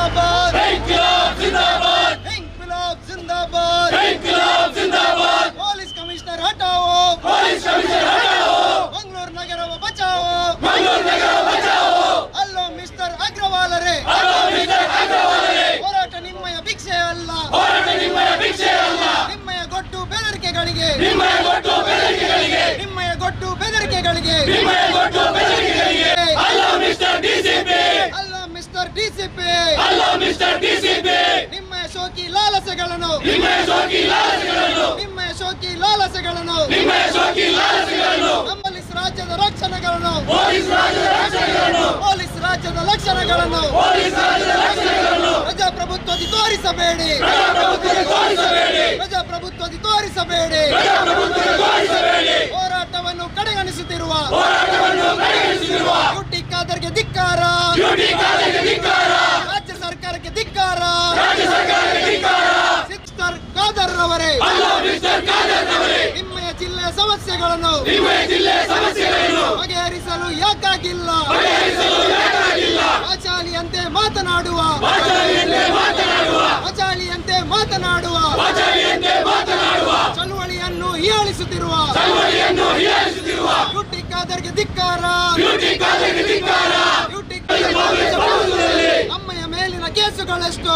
जिंदाबाद इंकलाब जिंदाबाद इंकलाब जिंदाबाद इंकलाब जिंदाबाद ಪೊಲೀಸ್ ಕಮಿಷನರ್ ಹಟಾವೋ पुलिस कमिश्नर हटाओ ಮಂಗಳೂರು ನಗರವ ಬಚಾವೋ मंगलूर नगर बचाओ ಅಲ್ಲೋ ಮಿಸ್ಟರ್ ಅಗ್ರವಾಲರೇ ಅಲ್ಲೋ ಮಿಸ್ಟರ್ ಅಗ್ರವಾಲರೇ ಹೋರಾಟ ನಿಮ್ಮಯ ಭಿಕ್ಷೆ ಅಲ್ಲ ಹೋರಾಟ ನಿಮ್ಮಯ ಭಿಕ್ಷೆ ಅಲ್ಲ ನಿಮ್ಮಯ ಗೊಟ್ಟು ಬೆದರಿಕೆಗಳಿಗೆ ನಿಮ್ಮಯ ಕೊಟ್ಟು ಬೆದರಿಕೆಗಳಿಗೆ ನಿಮ್ಮಯ ಗೊಟ್ಟು ಬೆದರಿಕೆಗಳಿಗೆ ನಿಮ್ಮಯ ಡಿಸಿಪಿ. ಅಲ್ಲ ಮಿಸ್ಟರ್ ಡಿಸಿಪಿ ನಿಮ್ಮ ಶೋಕಿ ಲಾಲಸೆಗಳನ್ನು. ನಿಮ್ಮ ಶೋಕಿ ಲಾಲಸೆಗಳನ್ನು. ನಿಮ್ಮ ಶೋಕಿ ಲಾಲಸೆಗಳನ್ನು. ನಿಮ್ಮ ಶೋಕಿ ಲಾಲಸೆಗಳನ್ನು. ನಮ್ಮಲ್ಲಿ ರಾಜ್ಯದ ರಕ್ಷಣೆಗಳನ್ನು. ಪೊಲೀಸ್ ರಾಜ್ಯದ ರಕ್ಷಣೆಗಳನ್ನು. ಪೊಲೀಸ್ ರಾಜ್ಯದ ಲಕ್ಷಣಗಳನ್ನು. ಪೊಲೀಸ್ ರಾಜ್ಯದ ಲಕ್ಷಣಗಳನ್ನು. ಪ್ರಜಾಪ್ರಭುತ್ವದಿ ತೋರಿಸಬೇಡಿ. ಪ್ರಜಾಪ್ರಭುತ್ವದಿ ತೋರಿಸಬೇಡಿ. ಪ್ರಜಾಪ್ರಭುತ್ವದಿ ತೋರಿಸಬೇಡಿ. ಪ್ರಜಾಪ್ರಭುತ್ವದಿ ತೋರಿಸಬೇಡಿ. ಹೋರಾಟವನ್ನು ಕಡೆಗಣಿಸುತ್ತಿರುವ ಹೋರಾಟವನ್ನು ಕಡೆಗಣಿಸುತ್ತಿರುವ ಯುಟಿ ಖಾದರ್ಗೆ ಧಿಕ್ಕಾರ. ಡ್ಯೂಟಿ ರಾಜ್ಯ ಸರ್ಕಾರಕ್ಕೆ ಧಿಕ್ಕಾರ. ರಾಜ್ಯ ಸರ್ಕಾರಕ್ಕೆ ಧಿಕ್ಕಾರ. ಸಿಸ್ಟರ್ ಖಾದರ್ ಅವರೇ ನಿಮ್ಮಯ ಜಿಲ್ಲೆಯ ಸಮಸ್ಯೆಗಳನ್ನು ಸಮಸ್ಯೆಗಳನ್ನು ಬಗೆಹರಿಸಲು ಯಾಕಾಗಿಲ್ಲ. ಆಚಾಲಿಯಂತೆ ಮಾತನಾಡುವ. ಆಚಾಲಿಯಂತೆ ಮಾತನಾಡುವ. ವಾಚಾಲಿಯಂತೆ ಮಾತನಾಡುವ ವಾಚಾಳಿಯಂತೆ ಮಾತನಾಡುವ ಚಳುವಳಿಯನ್ನು ಹೀಯಾಳಿಸುತ್ತಿರುವ ಯುಟಿ ಖಾದರ್ಗೆ ಧಿಕ್ಕಾರ. ನಮ್ಮಯ ಮೇಲಿನ ಕೇಸುಗಳೆಷ್ಟು.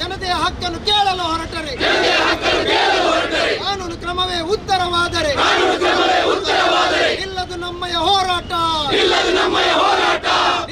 ಜನತೆಯ ಹಕ್ಕನ್ನು ಕೇಳಲು ಹೊರಟರೆ. ಜನತೆಯ ಹಕ್ಕನ್ನು ಕೇಳಲು ಹೊರಟರೆ. ಕಾನೂನು ಕ್ರಮವೇ ಉತ್ತರವಾದರೆ. ಕಾನೂನು ಕ್ರಮವೇ ಉತ್ತರವಾದರೆ. ಇಲ್ಲದು ನಮ್ಮಯ ಹೋರಾಟ. ಇಲ್ಲದು ನಮ್ಮಯ ಹೋರಾಟ.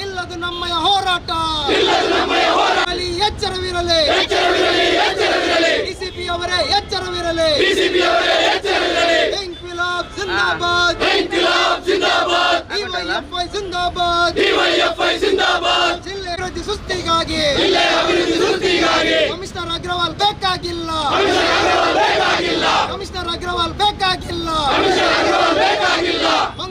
ಇಲ್ಲದು ನಮ್ಮಯ ಹೋರಾಟ. ಇಲ್ಲದು ನಮ್ಮಯ ಹೋರಾಟ. ಅಲ್ಲಿ ಎಚ್ಚರವಿರಲಿ. ಎಚ್ಚರವಿರಲಿ ಎಚ್ಚರವಿರಲಿ. ಡಿಸಿಪಿ ಅವರೇ ಎಚ್ಚರವಿರಲಿ ಎಚ್ಚರವಿರಲಿ. ಇಂಕ್ವಿಲಾಬ್ ಜಿಂದಾಬಾದ್. ಇನ್ಕಿಲಾಬ್ ಜಿಂದಾಬಾದ್. ಡಿವೈಎಫ್ಐ ಜಿಂದಾಬಾದ್. ಡಿವೈಎಫ್ಐ ಜಿಂದಾಬಾದ್. ಜಿಲ್ಲೆ ಅಭಿವೃದ್ಧಿ ಸುಸ್ತಿಗಾಗಿ ಜಿಲ್ಲೆ ಅಭಿವೃದ್ಧಿ ಸುಸ್ತಿಗಾಗಿ ಕಮಿಷನರ್ ಅಗ್ರವಾಲ್ ಬೇಕಾಗಿಲ್ಲ ಕಮಿಷನರ್ ಅಗ್ರವಾಲ್ ಬೇಕಾಗಿಲ್ಲ ಕಮಿಷನರ್ ಅಗ್ರವಾಲ್ ಬೇಕಾಗಿಲ್ಲ ಕಮಿಷನರ್ ಅಗ್ರವಾಲ್ ಬೇಕಾಗಿಲ್ಲ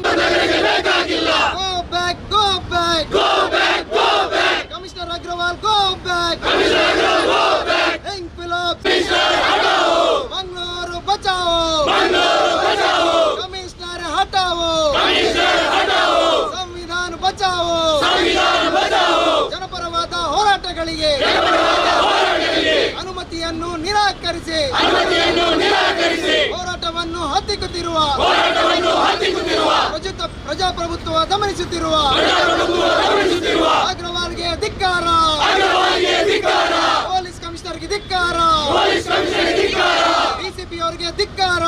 ನಗರಕ್ಕೆ ಬೇಕಾಗಿಲ್ಲ go back go back go back go back commissioner Agrawal go back commissioner Agrawal go back Inquilab commissioner ಹಟಾವೋ ಮಂಗಳೂರು ಬಚಾವೋ ಮಂಗಳೂರು ಬಚಾವೋ ಕಮಿಷನರ್ ಹಟಾವೋ ಕಮಿಷನರ್ ಹಟಾವೋ ಸಂವಿಧಾನ ಬಚಾವೋ ಸಂವಿಧಾನ ಬಚಾವೋ ಜನಪರವಾದ ಹೋರಾಟಗಳಿಗೆ ಅನುಮತಿಯನ್ನು ನಿರಾಕರಿಸಿ ಹೋರಾಟವನ್ನು ಹತ್ತಿಕ್ಕುತ್ತಿರುವ ಪ್ರಜಾಪ್ರಭುತ್ವ ಗಮನಿಸುತ್ತಿರುವ ಅಗ್ರವಾಲ್ಗೆ ಧಿಕ್ಕಾರ ಪೊಲೀಸ್ ಕಮಿಷನರ್ಗೆ ಧಿಕ್ಕಾರ ಡಿಸಿಪಿ ಅವರಿಗೆ ಧಿಕ್ಕಾರ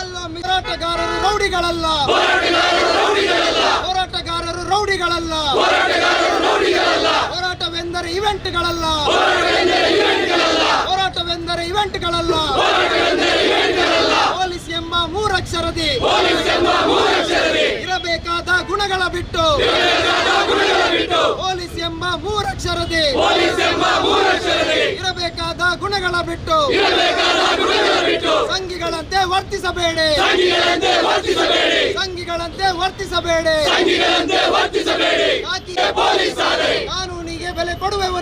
ಅಲ್ಲ ಹೋರಾಟಗಾರರು ರೌಡಿಗಳಲ್ಲ ಹೋರಾಟಗಾರರು ರೌಡಿಗಳಲ್ಲ ಹೋರಾಟಗಾರರು ರೌಡಿಗಳಲ್ಲ ಹೋರಾಟಗಾರರು ರೌಡಿಗಳಲ್ಲ ಹೋರಾಟವೆಂದರೆ ಇವೆಂಟ್ಗಳಲ್ಲ. ಹೋರಾಟವೆಂದರೆ ಇವೆಂಟ್ಗಳಲ್ಲ. ಪೊಲೀಸ್ ಎಂಬ ಮೂರಕ್ಷರದಿ. ಇರಬೇಕಾದ ಗುಣಗಳ ಬಿಟ್ಟು. ಪೊಲೀಸ್ ಎಂಬ ಮೂರಕ್ಷರದಿ. ಇರಬೇಕಾದ ಗುಣಗಳ ಬಿಟ್ಟು. ಸಂಘಿಗಳಂತೆ ವರ್ತಿಸಬೇಡಿ. ಸಂಘಿಗಳಂತೆ ವರ್ತಿಸಬೇಡಿ. ಸಂಘಿಗಳಂತೆ ಕಾನೂನಿಗೆ ಬೆಲೆ ಕೊಡುವೆವು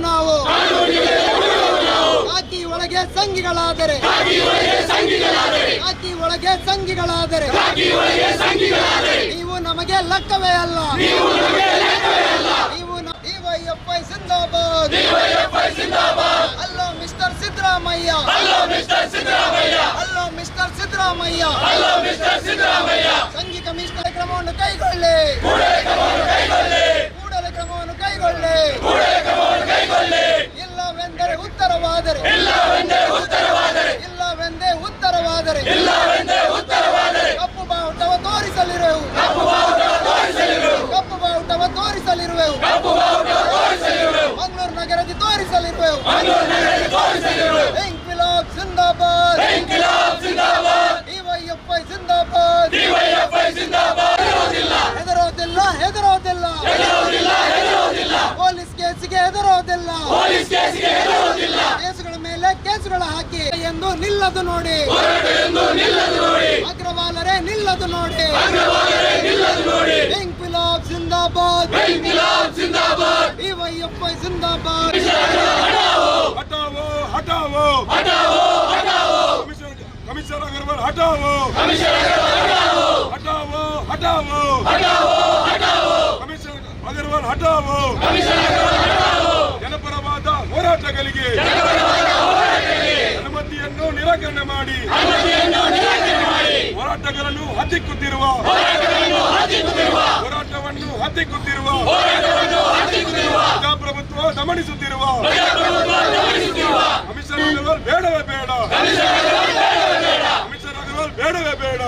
ನಾವು. ಕಾಕಿ ಒಳಗೆ ಸಂಘಿಗಳಾದರೆ ಕಾಕಿ ಒಳಗೆ ಸಂಘಿಗಳಾದರೆ ನೀವು ನಮಗೆ ಲೆಕ್ಕವೇ ಅಲ್ಲ. ನೀವು ಡಿವೈಎಫ್ಐ ಸಿಂದಾಬಾದ್. ಅಲ್ಲೋ ಮಿಸ್ಟರ್ ಸಿದ್ದರಾಮಯ್ಯ. ಅಲ್ಲೋ ಮಿಸ್ಟರ್ ಸಿದ್ದರಾಮಯ್ಯ. ಅಲ್ಲೋ ಮಿಸ್ಟರ್ ಸಿದ್ದರಾಮಯ್ಯ. ಅಲ್ಲೋ ಮಿಸ್ಟರ್ ಸಿದ್ದರಾಮಯ್ಯ. ಸಂಘಿ ಕಮಿಷನರ್ ಕ್ರಮವನ್ನು ಕೈಗೊಳ್ಳಿ ಕೂಡಲೇ ಕ್ರಮವನ್ನು ಕೈಗೊಳ್ಳಿ ಕೂಡಲೇ ಕ್ರಮವನ್ನು ಕೈಗೊಳ್ಳಿ ಕೂಡಲೇ ಕ್ರಮವನ್ನು ಕೈಗೊಳ್ಳಿ ಇಲ್ಲವೆಂದರೆ ಉತ್ತರವಾದರೆ ಇಲ್ಲವೆಂದೇ ನಿಲ್ಲದು ನೋಡಿ ಅಗ್ರವಾಲರೇ ನಿಲ್ಲದು ನೋಡಿ ಬೆಂಗ್ ಪಿಲಾಬ್ ಸಿಂದಾಬಾದ್ ಡಿವೈಎಫ್ಐ ಸಿಂದಾಬಾದ್ ಹಟಾವೋ ಹಟಾವೋ ಕಮಿಷನರ್ ಅಗರ್ವಾಲ್ ಹಟಾವೋ ಹಟಾವೋ ಹಟಾವೋ ಹಟಾವೋ ಅಗರ್ವಾಲ್ ಹಠಾವೋ. ಜನಪರವಾದ ಹೋರಾಟಗಳಿಗೆ. ಅನುಮತಿಯನ್ನು ನಿರಾಕರಣೆ ಮಾಡಿ. ಹೋರಾಟಗಾರರು ಹತ್ತಿಕ್ಕುತ್ತಿರುವ ಹೋರಾಟವನ್ನು ಹತ್ತಿಕ್ಕುತ್ತಿರುವ ಪ್ರಜಾಪ್ರಭುತ್ವ ದಮನಿಸುತ್ತಿರುವ. ಅಮಿತ್ ಅಗರ್ವಾಲ್ ಬೇಡವೇ ಬೇಡ. ಅಮಿತ್ ಅಗರ್ವಾಲ್ ಬೇಡವೇ ಬೇಡ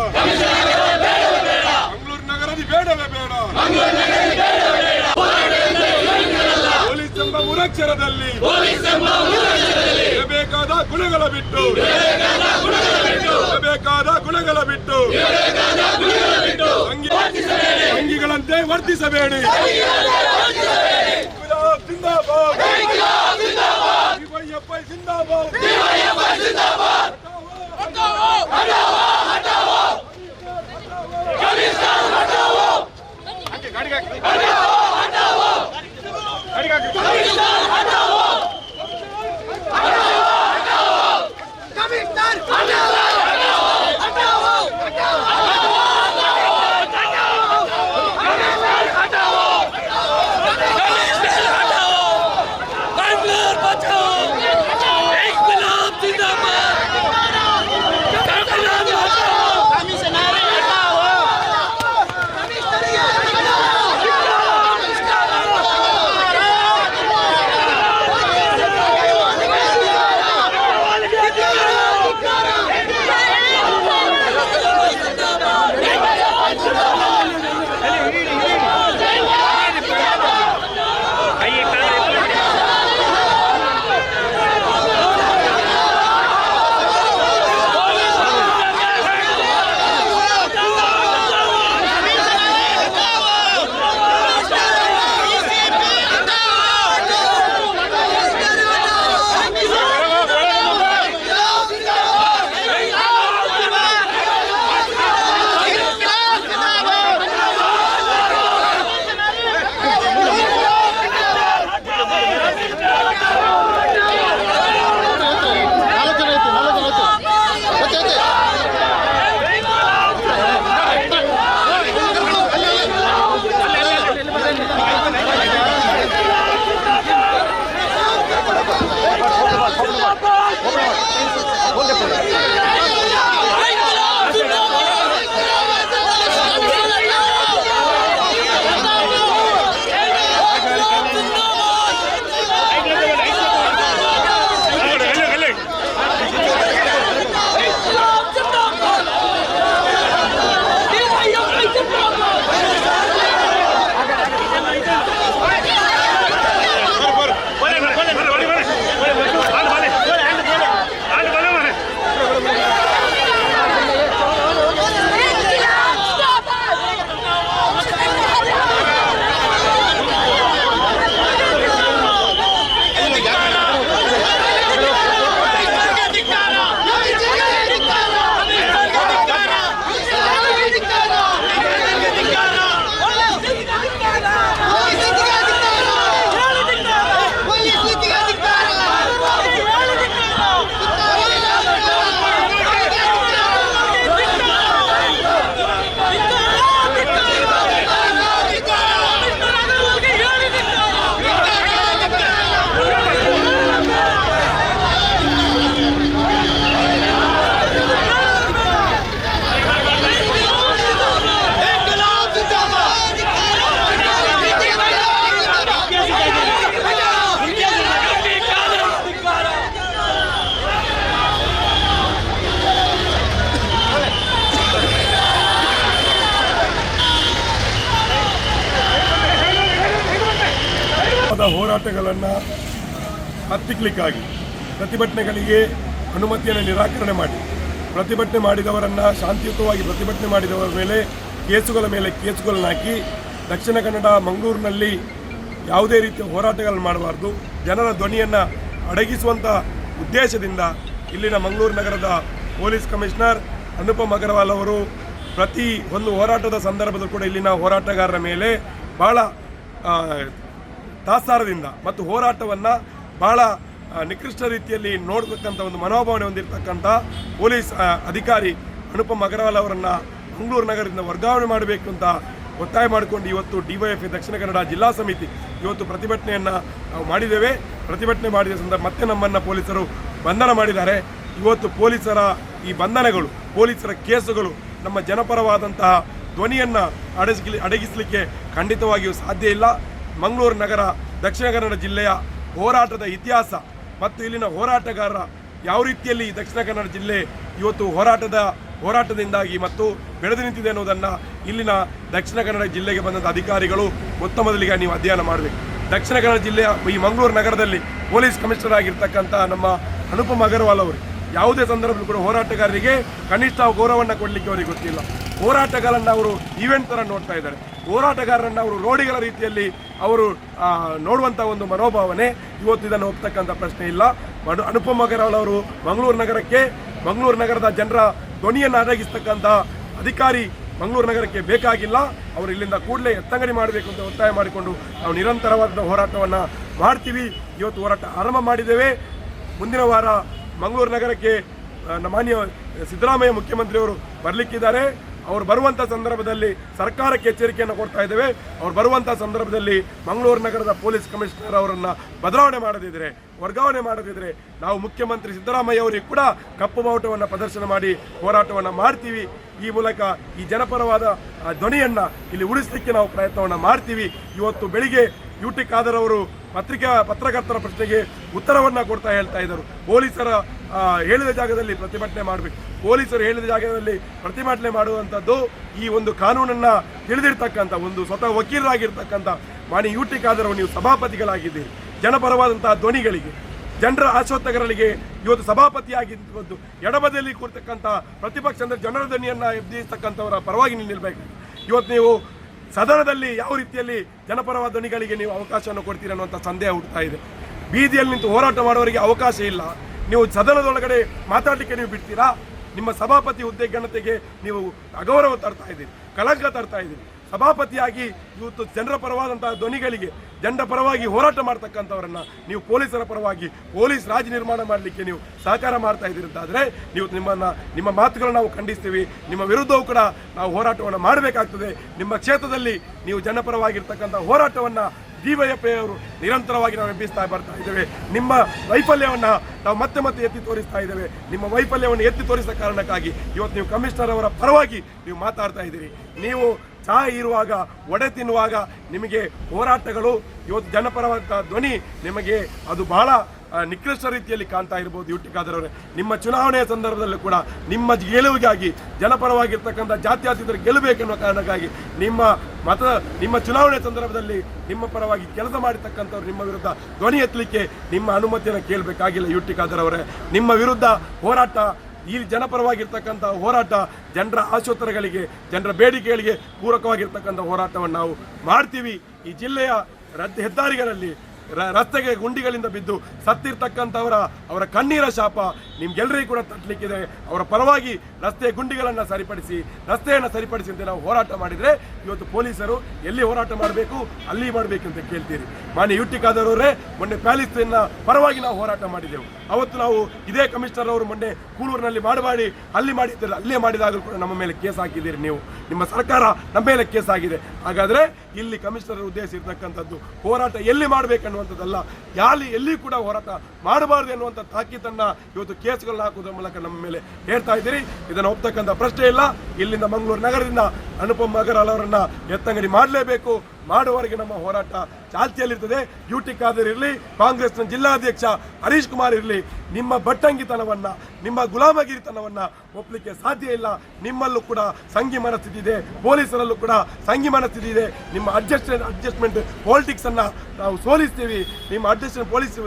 ಮಂಗಳೂರು ನಗರದಿ ಬೇಡವೇ ಬೇಡ ಪೊಲೀಸ್ ಎಂಬ ಮುರಕ್ಷರದಲ್ಲಿ ಇರಬೇಕಾದ ಗುಣಗಳ ಬಿಟ್ಟು ಬೇಕಾದ ಗುಣಗಳ ಬಿಟ್ಟು ಅಂಗಿ- ಅಂಗಿಗಳಂತೆ ವರ್ತಿಸಬೇಡಿ ಆದ ಹೋರಾಟಗಳನ್ನು ಹತ್ತಿಕ್ಲಿಕ್ಕಾಗಿ ಪ್ರತಿಭಟನೆಗಳಿಗೆ ಅನುಮತಿಯನ್ನು ನಿರಾಕರಣೆ ಮಾಡಿ. ಪ್ರತಿಭಟನೆ ಮಾಡಿದವರನ್ನು ಶಾಂತಿಯುತವಾಗಿ ಪ್ರತಿಭಟನೆ ಮಾಡಿದವರ ಮೇಲೆ ಕೇಸುಗಳ ಮೇಲೆ ಕೇಸುಗಳನ್ನು ಹಾಕಿ ದಕ್ಷಿಣ ಕನ್ನಡ ಮಂಗಳೂರಿನಲ್ಲಿ ಯಾವುದೇ ರೀತಿಯ ಹೋರಾಟಗಳನ್ನು ಮಾಡಬಾರ್ದು. ಜನರ ಧ್ವನಿಯನ್ನು ಅಡಗಿಸುವಂಥ ಉದ್ದೇಶದಿಂದ ಇಲ್ಲಿನ ಮಂಗಳೂರು ನಗರದ ಪೊಲೀಸ್ ಕಮಿಷನರ್ ಅನುಪಮ್ ಅಗರ್ವಾಲ್ ಅವರು ಪ್ರತಿ ಒಂದು ಹೋರಾಟದ ಸಂದರ್ಭದಲ್ಲೂ ಕೂಡ ಇಲ್ಲಿನ ಹೋರಾಟಗಾರರ ಮೇಲೆ ಭಾಳ ತಾತ್ಸಾರದಿಂದ ಮತ್ತು ಹೋರಾಟವನ್ನು ಬಹಳ ನಿಕೃಷ್ಟ ರೀತಿಯಲ್ಲಿ ನೋಡತಕ್ಕಂಥ ಒಂದು ಮನೋಭಾವನೆ ಹೊಂದಿರತಕ್ಕಂಥ ಪೊಲೀಸ್ ಅಧಿಕಾರಿ ಅನುಪಮ್ ಅಗರ್ವಾಲ್ ಅವರನ್ನು ಮಂಗಳೂರು ನಗರದಿಂದ ವರ್ಗಾವಣೆ ಮಾಡಬೇಕು ಅಂತ ಒತ್ತಾಯ ಮಾಡಿಕೊಂಡು ಇವತ್ತು ಡಿವೈಎಫ್ ದಕ್ಷಿಣ ಕನ್ನಡ ಜಿಲ್ಲಾ ಸಮಿತಿ ಇವತ್ತು ಪ್ರತಿಭಟನೆಯನ್ನು ನಾವು ಮಾಡಿದ್ದೇವೆ. ಪ್ರತಿಭಟನೆ ಮಾಡಿದ ಸಂದರ್ಭ ಮತ್ತೆ ನಮ್ಮನ್ನು ಪೊಲೀಸರು ಬಂಧನ ಮಾಡಿದ್ದಾರೆ. ಇವತ್ತು ಪೊಲೀಸರ ಈ ಬಂಧನಗಳು, ಪೊಲೀಸರ ಕೇಸುಗಳು ನಮ್ಮ ಜನಪರವಾದಂತಹ ಧ್ವನಿಯನ್ನು ಅಡಗಿಸ್ಲಿ, ಅಡಗಿಸಲಿಕ್ಕೆ ಖಂಡಿತವಾಗಿಯೂ ಸಾಧ್ಯ ಇಲ್ಲ. ಮಂಗಳೂರು ನಗರ, ದಕ್ಷಿಣ ಕನ್ನಡ ಜಿಲ್ಲೆಯ ಹೋರಾಟದ ಇತಿಹಾಸ ಮತ್ತು ಇಲ್ಲಿನ ಹೋರಾಟಗಾರರ ಯಾವ ರೀತಿಯಲ್ಲಿ ದಕ್ಷಿಣ ಕನ್ನಡ ಜಿಲ್ಲೆ ಇವತ್ತು ಹೋರಾಟದ ಹೋರಾಟದಿಂದಾಗಿ ಮತ್ತು ಬೆಳೆದು ನಿಂತಿದೆ ಅನ್ನೋದನ್ನು ಇಲ್ಲಿನ ದಕ್ಷಿಣ ಕನ್ನಡ ಜಿಲ್ಲೆಗೆ ಬಂದಂಥ ಅಧಿಕಾರಿಗಳು ಮೊತ್ತಮೊದಲಿಗೆ ನೀವು ಅಧ್ಯಯನ ಮಾಡಬೇಕು. ದಕ್ಷಿಣ ಕನ್ನಡ ಜಿಲ್ಲೆಯ ಈ ಮಂಗಳೂರು ನಗರದಲ್ಲಿ ಪೊಲೀಸ್ ಕಮಿಷನರ್ ಆಗಿರ್ತಕ್ಕಂಥ ನಮ್ಮ ಅನುಪಮ್ ಅಗರ್ವಾಲ್ ಅವರು ಯಾವುದೇ ಸಂದರ್ಭದಲ್ಲಿ ಕೂಡ ಹೋರಾಟಗಾರರಿಗೆ ಕನಿಷ್ಠ ಗೌರವವನ್ನು ಕೊಡಲಿಕ್ಕೆ ಅವರಿಗೆ ಗೊತ್ತಿಲ್ಲ. ಹೋರಾಟಗಾರನ್ನು ಅವರು ಈವೆಂಟ್ ಥರ ನೋಡ್ತಾ ಇದ್ದಾರೆ. ಹೋರಾಟಗಾರರನ್ನ ಅವರು ರೋಡಿಗಳ ರೀತಿಯಲ್ಲಿ ಅವರು ನೋಡುವಂಥ ಒಂದು ಮನೋಭಾವನೆ. ಇವತ್ತು ಇದನ್ನು ಹೋಗ್ತಕ್ಕಂಥ ಪ್ರಶ್ನೆ ಇಲ್ಲ. ಅನುಪಮ್ ಅಗರ್ವಾಲ್ ಅವರು ಮಂಗಳೂರು ನಗರಕ್ಕೆ, ಮಂಗಳೂರು ನಗರದ ಜನರ ಧ್ವನಿಯನ್ನು ಅಡಗಿಸ್ತಕ್ಕಂಥ ಅಧಿಕಾರಿ ಮಂಗಳೂರು ನಗರಕ್ಕೆ ಬೇಕಾಗಿಲ್ಲ. ಅವರು ಇಲ್ಲಿಂದ ಕೂಡಲೇ ಎತ್ತಂಗಡಿ ಮಾಡಬೇಕು ಅಂತ ಒತ್ತಾಯ ಮಾಡಿಕೊಂಡು ನಾವು ನಿರಂತರವಾದ ಹೋರಾಟವನ್ನು ಮಾಡ್ತೀವಿ. ಇವತ್ತು ಹೋರಾಟ ಆರಂಭ ಮಾಡಿದ್ದೇವೆ. ಮುಂದಿನ ವಾರ ಮಂಗಳೂರು ನಗರಕ್ಕೆ ಮಾನ್ಯ ಸಿದ್ದರಾಮಯ್ಯ ಮುಖ್ಯಮಂತ್ರಿಯವರು ಬರಲಿಕ್ಕಿದ್ದಾರೆ. ಅವರು ಬರುವಂಥ ಸಂದರ್ಭದಲ್ಲಿ ಸರ್ಕಾರಕ್ಕೆ ಎಚ್ಚರಿಕೆಯನ್ನು ಕೊಡ್ತಾ ಇದ್ದೇವೆ. ಅವ್ರು ಬರುವಂಥ ಸಂದರ್ಭದಲ್ಲಿ ಮಂಗಳೂರು ನಗರದ ಪೊಲೀಸ್ ಕಮಿಷನರ್ ಅವರನ್ನು ಬದಲಾವಣೆ ಮಾಡದಿದ್ರೆ, ವರ್ಗಾವಣೆ ಮಾಡದಿದ್ರೆ ನಾವು ಮುಖ್ಯಮಂತ್ರಿ ಸಿದ್ದರಾಮಯ್ಯ ಅವರಿಗೆ ಕೂಡ ಕಪ್ಪು ಬಾವುಟವನ್ನು ಪ್ರದರ್ಶನ ಮಾಡಿ ಹೋರಾಟವನ್ನು ಮಾಡ್ತೀವಿ. ಈ ಮೂಲಕ ಈ ಜನಪರವಾದ ಧ್ವನಿಯನ್ನ ಇಲ್ಲಿ ಉಳಿಸಲಿಕ್ಕೆ ನಾವು ಪ್ರಯತ್ನವನ್ನು ಮಾಡ್ತೀವಿ. ಇವತ್ತು ಬೆಳಿಗ್ಗೆ ಯು ಟಿ ಖಾದರ್ ಅವರು ಪತ್ರಿಕಾ ಪತ್ರಕರ್ತರ ಪ್ರಶ್ನೆಗೆ ಉತ್ತರವನ್ನ ಕೊಡ್ತಾ ಹೇಳ್ತಾ ಇದ್ದರು. ಪೊಲೀಸರ ಹೇಳಿದ ಜಾಗದಲ್ಲಿ ಪ್ರತಿಭಟನೆ ಮಾಡಬೇಕು. ಪೊಲೀಸರು ಹೇಳಿದ ಜಾಗದಲ್ಲಿ ಪ್ರತಿಭಟನೆ ಮಾಡುವಂಥದ್ದು ಈ ಒಂದು ಕಾನೂನನ್ನ ತಿಳಿದಿರ್ತಕ್ಕಂಥ, ಒಂದು ಸ್ವತಃ ವಕೀಲರಾಗಿರ್ತಕ್ಕಂಥ ಮಾಣಿ ಯು ಟಿ ಖಾದರ್ ನೀವು ಸಭಾಪತಿಗಳಾಗಿದ್ದೀರಿ. ಜನಪರವಾದಂತಹ ಧ್ವನಿಗಳಿಗೆ, ಜನರ ಆಶೋತ್ತಕರಿಗೆ ಇವತ್ತು ಸಭಾಪತಿಯಾಗಿ ನಿಂತ್ಕೊಂಡು ಎಡಬದಿಯಲ್ಲಿ ಕೂರ್ತಕ್ಕಂಥ ಪ್ರತಿಪಕ್ಷ ಅಂದರೆ ಜನರ ಧ್ವನಿಯನ್ನ ಎಬ್ಬಿಸ್ತಕ್ಕಂಥವರ ಪರವಾಗಿ ನೀವು ನಿಲ್ಬೇಕು. ಇವತ್ತು ನೀವು ಸದನದಲ್ಲಿ ಯಾವ ರೀತಿಯಲ್ಲಿ ಜನಪರವಾದ ಧ್ವನಿಗಳಿಗೆ ನೀವು ಅವಕಾಶವನ್ನು ಕೊಡ್ತೀರಿ ಅನ್ನುವಂಥ ಸಂದೇಹ ಹುಡ್ತಾ ಇದೆ. ಬೀದಿಯಲ್ಲಿ ನಿಂತು ಹೋರಾಟ ಮಾಡುವವರಿಗೆ ಅವಕಾಶ ಇಲ್ಲ. ನೀವು ಸದನದೊಳಗಡೆ ಮಾತಾಡಲಿಕ್ಕೆ ನೀವು ಬಿಡ್ತೀರಾ? ನಿಮ್ಮ ಸಭಾಪತಿ ಹುದ್ದೆ ಘನತೆಗೆ ನೀವು ಅಗೌರವ ತರ್ತಾ ಇದ್ದೀರಿ. ಕಳಂಕ ತರ್ತಾ ಇದ್ದೀರಿ. ಸಭಾಪತಿಯಾಗಿ ಇವತ್ತು ಜನರ ಪರವಾದಂತಹ ಧ್ವನಿಗಳಿಗೆ ಜನರ ಪರವಾಗಿ ಹೋರಾಟ ಮಾಡ್ತಕ್ಕಂಥವರನ್ನ ನೀವು ಪೊಲೀಸರ ಪರವಾಗಿ ಪೊಲೀಸ್ ರಾಜ್ಯ ನಿರ್ಮಾಣ ಮಾಡಲಿಕ್ಕೆ ನೀವು ಸಹಕಾರ ಮಾಡ್ತಾ ಇದ್ದೀರಿ ನೀವು ನಿಮ್ಮನ್ನ, ನಿಮ್ಮ ಮಾತುಗಳನ್ನು ನಾವು ಖಂಡಿಸ್ತೀವಿ. ನಿಮ್ಮ ವಿರುದ್ಧವೂ ಕೂಡ ನಾವು ಹೋರಾಟವನ್ನು ಮಾಡಬೇಕಾಗ್ತದೆ. ನಿಮ್ಮ ಕ್ಷೇತ್ರದಲ್ಲಿ ನೀವು ಜನಪರವಾಗಿರ್ತಕ್ಕಂಥ ಹೋರಾಟವನ್ನು ಡಿವೈಎಫ್ ಅವರು ನಿರಂತರವಾಗಿ ನಾವು ಎಬ್ಬಿಸ್ತಾ ಬರ್ತಾ ಇದ್ದೇವೆ. ನಿಮ್ಮ ವೈಫಲ್ಯವನ್ನು ನಾವು ಮತ್ತೆ ಮತ್ತೆ ಎತ್ತಿ ತೋರಿಸ್ತಾ ಇದ್ದೇವೆ. ನಿಮ್ಮ ವೈಫಲ್ಯವನ್ನು ಎತ್ತಿ ತೋರಿಸಿದ ಕಾರಣಕ್ಕಾಗಿ ಇವತ್ತು ನೀವು ಕಮಿಷನರ್ ಅವರ ಪರವಾಗಿ ನೀವು ಮಾತಾಡ್ತಾ ಇದ್ದೀರಿ. ನೀವು ಚಹಾ ಇರುವಾಗ, ಒಡೆ ತಿನ್ನುವಾಗ ನಿಮಗೆ ಹೋರಾಟಗಳು, ಇವತ್ತು ಜನಪರವಾದ ಧ್ವನಿ ನಿಮಗೆ ಅದು ಬಹಳ ನಿಕೃಷ್ಟ ರೀತಿಯಲ್ಲಿ ಕಾಣ್ತಾ ಇರ್ಬೋದು. ಯುಟಿಕಾದರವರೇ ನಿಮ್ಮ ಚುನಾವಣೆಯ ಸಂದರ್ಭದಲ್ಲೂ ಕೂಡ ನಿಮ್ಮ ಗೆಲುವಿಗಾಗಿ, ಜನಪರವಾಗಿರ್ತಕ್ಕಂಥ ಜಾತ್ಯಾತೀತರು ಗೆಲ್ಲಬೇಕೆನ್ನುವ ಕಾರಣಕ್ಕಾಗಿ ನಿಮ್ಮ ಮತ, ನಿಮ್ಮ ಚುನಾವಣೆ ಸಂದರ್ಭದಲ್ಲಿ ನಿಮ್ಮ ಪರವಾಗಿ ಕೆಲಸ ಮಾಡಿರ್ತಕ್ಕಂಥವ್ರು ನಿಮ್ಮ ವಿರುದ್ಧ ಧ್ವನಿ ಎತ್ತಲಿಕ್ಕೆ ನಿಮ್ಮ ಅನುಮತಿಯನ್ನು ಕೇಳಬೇಕಾಗಿಲ್ಲ ಯುಟ್ಟಿಕಾದರವರೇ ನಿಮ್ಮ ವಿರುದ್ಧ ಹೋರಾಟ ಈ ಜನಪರವಾಗಿರ್ತಕ್ಕಂಥ ಹೋರಾಟ ಜನರ ಆಶೋತ್ತರಗಳಿಗೆ, ಜನರ ಬೇಡಿಕೆಗಳಿಗೆ ಪೂರಕವಾಗಿರ್ತಕ್ಕಂಥ ಹೋರಾಟವನ್ನು ನಾವು ಮಾಡ್ತೀವಿ. ಈ ಜಿಲ್ಲೆಯ ಹೆದ್ದಾರಿಗಳಲ್ಲಿ ರಸ್ತೆಗೆ ಗುಂಡಿಗಳಿಂದ ಬಿದ್ದು ಸತ್ತಿರ್ತಕ್ಕಂಥವರ, ಅವರ ಕಣ್ಣೀರ ಶಾಪ ನಿಮ್ಗೆಲ್ಲರಿಗೂ ಕೂಡ ತಟ್ಟಲಿಕ್ಕಿದೆ. ಅವರ ಪರವಾಗಿ ರಸ್ತೆಯ ಗುಂಡಿಗಳನ್ನು ಸರಿಪಡಿಸಿ, ರಸ್ತೆಯನ್ನು ಸರಿಪಡಿಸಿ ಅಂತ ನಾವು ಹೋರಾಟ ಮಾಡಿದರೆ ಇವತ್ತು ಪೊಲೀಸರು ಎಲ್ಲಿ ಹೋರಾಟ ಮಾಡಬೇಕು, ಅಲ್ಲಿ ಮಾಡಬೇಕು ಅಂತ ಕೇಳ್ತೀರಿ. ಮಾನ್ಯ ಯುಟಿ ಖಾದರ್ ಮೊನ್ನೆ ಪ್ಯಾಲಿಸ್ತೀನ್ನ ಪರವಾಗಿ ನಾವು ಹೋರಾಟ ಮಾಡಿದೆವು. ಅವತ್ತು ನಾವು ಇದೇ ಕಮಿಷನರ್ ಅವರು ಮೊನ್ನೆ ಕೂಳೂರಿನಲ್ಲಿ ಮಾಡಬಾಡಿ ಅಲ್ಲಿ ಮಾಡಿದ್ದೀರ, ಅಲ್ಲೇ ಮಾಡಿದಾಗಲೂ ಕೂಡ ನಮ್ಮ ಮೇಲೆ ಕೇಸ್ ಹಾಕಿದ್ದೀರಿ ನೀವು. ನಿಮ್ಮ ಸರ್ಕಾರ ನಮ್ಮ ಮೇಲೆ ಕೇಸ್ ಆಗಿದೆ. ಹಾಗಾದರೆ ಇಲ್ಲಿ ಕಮಿಷನರ್ ಉದ್ದೇಶ ಇರತಕ್ಕಂಥದ್ದು ಹೋರಾಟ ಎಲ್ಲಿ ಮಾಡಬೇಕನ್ನುವಂಥದ್ದಲ್ಲ, ಯಾಲಿ ಎಲ್ಲಿ ಕೂಡ ಹೋರಾಟ ಮಾಡಬಾರ್ದು ಎನ್ನುವಂಥ ತಾಕೀತನ್ನು ಇವತ್ತು ಕೇಸ್ಗಳನ್ನ ಹಾಕುವುದರ ಮೂಲಕ ನಮ್ಮ ಮೇಲೆ ಹೇಳ್ತಾ ಇದ್ದೀರಿ. ಇದನ್ನು ಒಪ್ತಕ್ಕಂಥ ಪ್ರಶ್ನೆ ಇಲ್ಲ. ಇಲ್ಲಿಂದ ಮಂಗಳೂರು ನಗರದಿಂದ ಅನುಪಮ್ ಅಗರ್ವಾಲ್ ಅವರನ್ನು ಎತ್ತಂಗಡಿ ಮಾಡಲೇಬೇಕು. ಮಾಡುವವರೆಗೆ ನಮ್ಮ ಹೋರಾಟ ಚಾಲ್ತಿಯಲ್ಲಿರ್ತದೆ. ಡ್ಯೂಟಿ ಖಾದರ್ ಇರಲಿ, ಕಾಂಗ್ರೆಸ್ನ ಜಿಲ್ಲಾಧ್ಯಕ್ಷ ಹರೀಶ್ ಕುಮಾರ್ ಇರಲಿ, ನಿಮ್ಮ ಬಟ್ಟಂಗಿತನವನ್ನ, ನಿಮ್ಮ ಗುಲಾಮಗಿರಿತನವನ್ನ ಒಪ್ಪಲಿಕ್ಕೆ ಸಾಧ್ಯ ಇಲ್ಲ. ನಿಮ್ಮಲ್ಲೂ ಕೂಡ ಸಂಘಿ ಮನಸ್ಥಿತಿ ಇದೆ. ಪೊಲೀಸರಲ್ಲೂ ಕೂಡ ಸಂಘಿ ಮನಸ್ಥಿತಿ ಇದೆ. ನಿಮ್ಮ ಅಡ್ಜಸ್ಟ್ ಅಡ್ಜಸ್ಟ್ಮೆಂಟ್ ಪಾಲಿಟಿಕ್ಸ್ ಅನ್ನ ನಾವು ಸೋಲಿಸ್ತೀವಿ. ನಿಮ್ಮ ಅಡ್ಜಸ್ಟ್ಮೆಂಟ್ ಪೊಲೀಸ್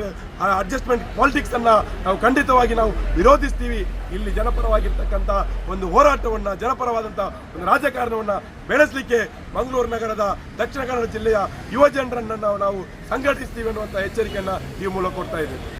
ಅಡ್ಜಸ್ಟ್ಮೆಂಟ್ ಪಾಲಿಟಿಕ್ಸ್ ಅನ್ನ ನಾವು ಖಂಡಿತವಾಗಿ ನಾವು ವಿರೋಧಿಸ್ತೀವಿ. ಇಲ್ಲಿ ಜನಪರವಾಗಿರ್ತಕ್ಕಂಥ ಒಂದು ಹೋರಾಟವನ್ನ, ಜನಪರವಾದಂಥ ಒಂದು ರಾಜಕಾರಣವನ್ನ ಬೆಳೆಸಲಿಕ್ಕೆ ಮಂಗಳೂರು ನಗರದ ದಕ್ಷಿಣ ಕನ್ನಡ ಜಿಲ್ಲೆಯ ಯುವ ಜನರನ್ನು ನಾವು ನಾವು ಸಂಘಟಿಸ್ತೀವಿ ಅನ್ನುವಂಥ ಎಚ್ಚರಿಕೆಯನ್ನು ಈ ಮೂಲಕ ಕೊಡ್ತಾ ಇದ್ದೇವೆ.